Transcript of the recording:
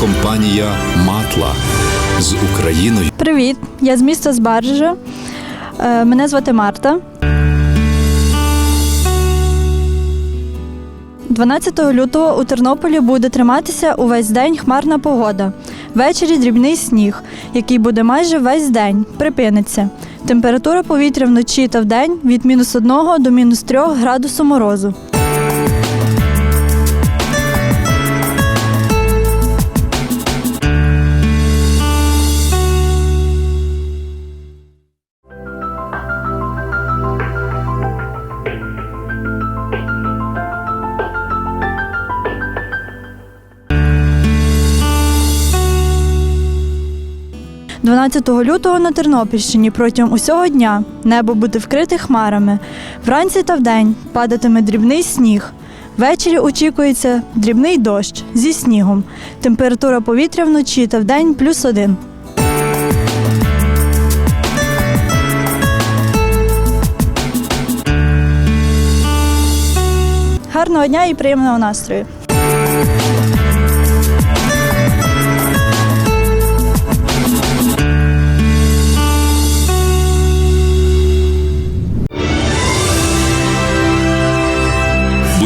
компанія Матла з Україною. Привіт, я з міста Збаржа. Е, Мене звати Марта. 12 лютого у Тернополі буде триматися увесь день хмарна погода. Ввечері дрібний сніг, який буде майже весь день, припиниться. Температура повітря вночі та вдень від мінус 1 до мінус 3 градусу морозу. – 12 лютого на Тернопільщині протягом усього дня небо буде вкрите хмарами. Вранці та вдень падатиме дрібний сніг. Ввечері очікується дрібний дощ зі снігом. Температура повітря вночі та вдень плюс один. Гарного дня і приємного настрою!